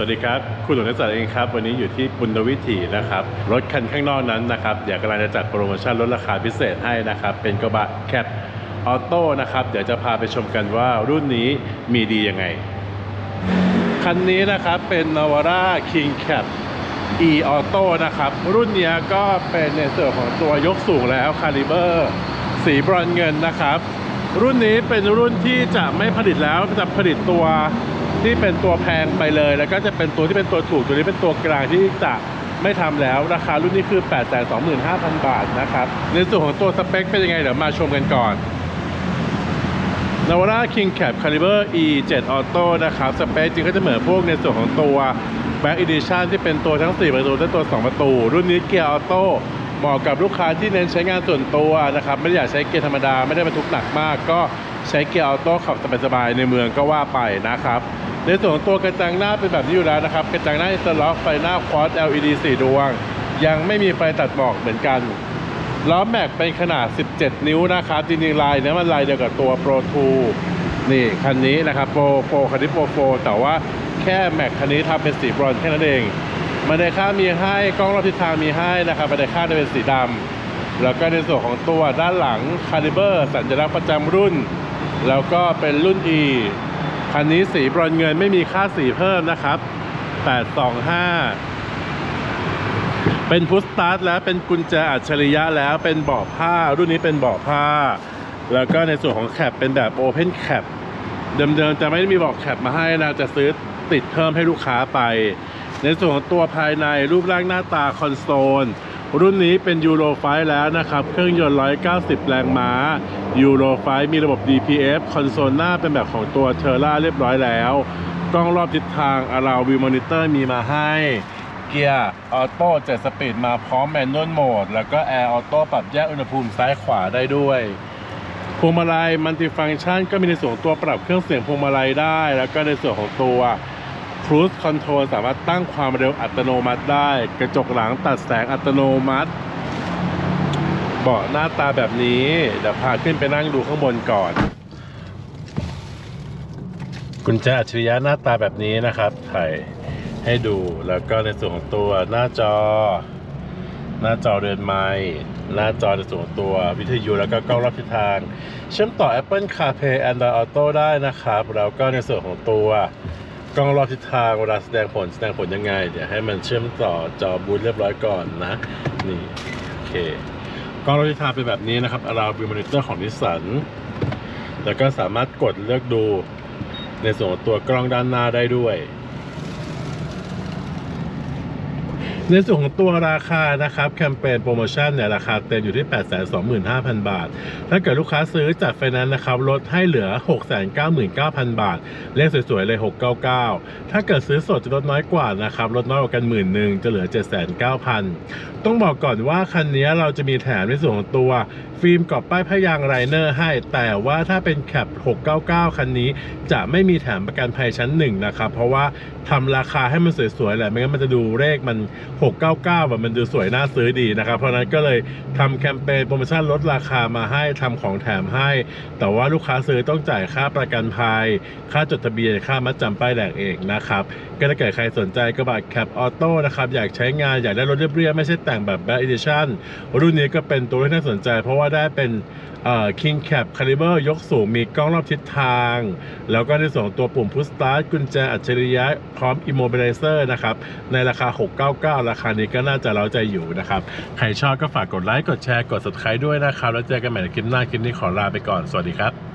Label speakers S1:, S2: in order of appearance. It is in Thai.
S1: วัสดีครับ คุณหลวงนักจัดเองครับ วันนี้อยู่ที่บุญวิถีนะครับ รถคันข้างนอกนั้นนะครับเดี๋ยวกำลังจะจัดโปรโมชั่นลดราคาพิเศษให้นะครับ เป็นกระบะแคปออโต้นะครับ เดี๋ยวจะพาไปชมกันว่ารุ่นนี้มีดียังไง คันนี้นะครับเป็น Navara King Cap e Auto นะครับ รุ่นนี้ก็เป็นในส่วนของตัวยกสูงแล้วคาลิเบอร์สีบรอนซ์เงินนะครับ รุ่นนี้เป็นรุ่นที่จะไม่ผลิตแล้วจะผลิตตัว ที่เป็นตัวแพงไปเลย แล้วก็จะเป็นตัวที่เป็นตัวถูกตัวนี้เป็นตัวกลางที่จะไม่ทำแล้วราคารุ่นนี้คือ 825,000 บาทนะครับ ในส่วนของตัวสเปคเป็นยังไง เดี๋ยวมาชมกันก่อน Navara King Cap Caliber E 7 Auto นะครับ สเปคจริงก็จะเหมือนพวกในส่วนของตัว Back Edition ที่เป็นตัวทั้ง 4 ประตูและตัว 2 ประตู รุ่นนี้เกียร์ออโต้เหมาะกับลูกค้าที่เน้นใช้งานส่วนตัวนะครับ ไม่ได้อยากใช้เกียร์ธรรมดา ไม่ได้บรรทุกหนักมาก ก็ใช้เกียร์ออโต้ขับสบายๆในเมืองก็ว่าไปนะครับ ในส่วนของตัวกระจังหน้าเป็นแบบนี้อยู่แล้วนะครับ กระจังหน้าอินเตอร์ล็อกไฟหน้าควอ d LED 4 ดวง ยังไม่มีไฟตัดหมอกเหมือนกันล้อแม็กเป็นขนาด 17 นิ้วนะครับจริงๆลายเนี้ยมันลายเดียวกับตัว Pro 2นี่คันนี้นะครับ Pro Pro คันนี้ Pro 4แต่ว่าแค่แม็กคันนี้ทำเป็นสีบรอนแค่นั้นเองบันไดข้ามีให้กล้องรอบทิศทางมีให้นะครับบันไดข้าจะเป็นสีดำแล้วก็ในส่วนของตัวด้านหลังคาลิเบอร์สัญลักษณ์ประจำรุ่น แล้วก็เป็นรุ่น E คันนี้สีบรอนเงินไม่มีค่าสีเพิ่มนะครับ 825 เป็นพุชสตาร์ทแล้วเป็นกุญแจอัจฉริยะแล้วเป็นเบาะผ้า รุ่นนี้เป็นเบาะผ้า แล้วก็ในส่วนของแคปเป็นแบบโอเพนแคปเดิมๆจะไม่ได้มีเบาะแคปมาให้นะจะซื้อติดเพิ่มให้ลูกค้าไป ในส่วนของตัวภายในรูปร่างหน้าตาคอนโซล รุ่นนี้เป็นยูโรไฟแล้วนะครับ เครื่องยนต์ 190 แรงม้ายูโรไฟมีระบบ DPF คอนโซลหน้าเป็นแบบของตัวเทอร่าเรียบร้อยแล้ว กล้องรอบทิศทางอาราวิวมอนิเตอร์มีมาให้ เกียร์ออโต้7สปีดมาพร้อมแมนนวลโหมด แล้วก็แอร์ออโต้ปรับแยกอุณหภูมิซ้ายขวาได้ด้วยพวงมาลัยมัลติฟัง c t ชันก็มีในส่วนตัวปรับเครื่องเสียงพวงมาลัยได้ แล้วก็ในส่วนของตัว Cruise Control สามารถตั้งความเร็วอัตโนมัติได้ กระจกหลังตัดแสงอัตโนมัติ เบาะหน้าตาแบบนี้ เดี๋ยวพาขึ้นไปนั่งดูข้างบนก่อน กุญแจอัจฉริยะหน้าตาแบบนี้นะครับถ่ายให้ดูแล้วก็ในส่วนของตัวหน้าจอ หน้าจอเรือนไม้หน้าจอในส่วนของตัววิทยุแล้วก็กล้องรอบทิศทาง เชื่อมต่อ Apple CarPlay Android Auto ได้นะครับ แล้วก็ในส่วนของตัว กล้องรอบทิศทางเวลาแสดงผลแสดงผลยังไง เดี๋ยวให้มันเชื่อมต่อจอบูทเรียบร้อยก่อนนะ นี่โอเคกล้องรอบทิศทางเป็นแบบนี้นะครับ Around View Monitor ของนิสสันแล้วก็สามารถกดเลือกดูในส่วนตัวกล้องด้านหน้าได้ด้วย ในส่วนของตัวราคานะครับแคมเปญโปรโมชั่นเนี่ยราคาเต็มอยู่ที่ 825,000 บาท ถ้าเกิดลูกค้าซื้อจัดไฟแนนซ์นะครับลดให้เหลือ 699,000 บาท เลขสวยๆเลย 699 ถ้าเกิดซื้อสดจะลดน้อยกว่านะครับลดน้อยกว่ากันหมื่นหนึ่งจะเหลือ 7,900 ต้องบอกก่อนว่าคันนี้เราจะมีแถมในส่วนของตัวฟิล์มกรอบป้ายพยางไรเนอร์ให้ แต่ว่าถ้าเป็นแคป 699 คันนี้จะไม่มีแถมประกันภัยชั้นหนึ่งนะครับเพราะว่าทำราคาให้มันสวยๆแหละไม่งั้นมันจะดูเลขมัน699แบบมันดูสวยน่าซื้อดีนะครับ เพราะนั้นก็เลยทำแคมเปญโปรโมชั่นลดราคามาให้ทำของแถมให้ แต่ว่าลูกค้าซื้อต้องจ่ายค่าประกันภัย ค่าจดทะเบียนค่ามัดจำป้ายแดงเองนะครับก็ถ้าเกิดใครสนใจกระบะแคปออโต้นะครับอยากใช้งานอยากได้รถเรียบๆไม่ใช่แต่งแบบ Back Edition รุ่นนี้ก็เป็นตัวที่น่าสนใจ เพราะว่าได้เป็นเอ่อ King Cap Caliber ยกสูงมีกล้องรอบทิศทาง แล้วก็ในส่วนของตัวปุ่ม Push Start กุญแจอัจฉริยะพร้อม Immobilizer นะครับในราคา 699ราคานี้ก็น่าจะเร้าใจอยู่นะครับ ใครชอบก็ฝากกดไลค์ กดแชร์ กด subscribe ด้วยนะครับ แล้วเจอกันใหม่ในคลิปหน้า คลิปนี้ขอลาไปก่อน สวัสดีครับ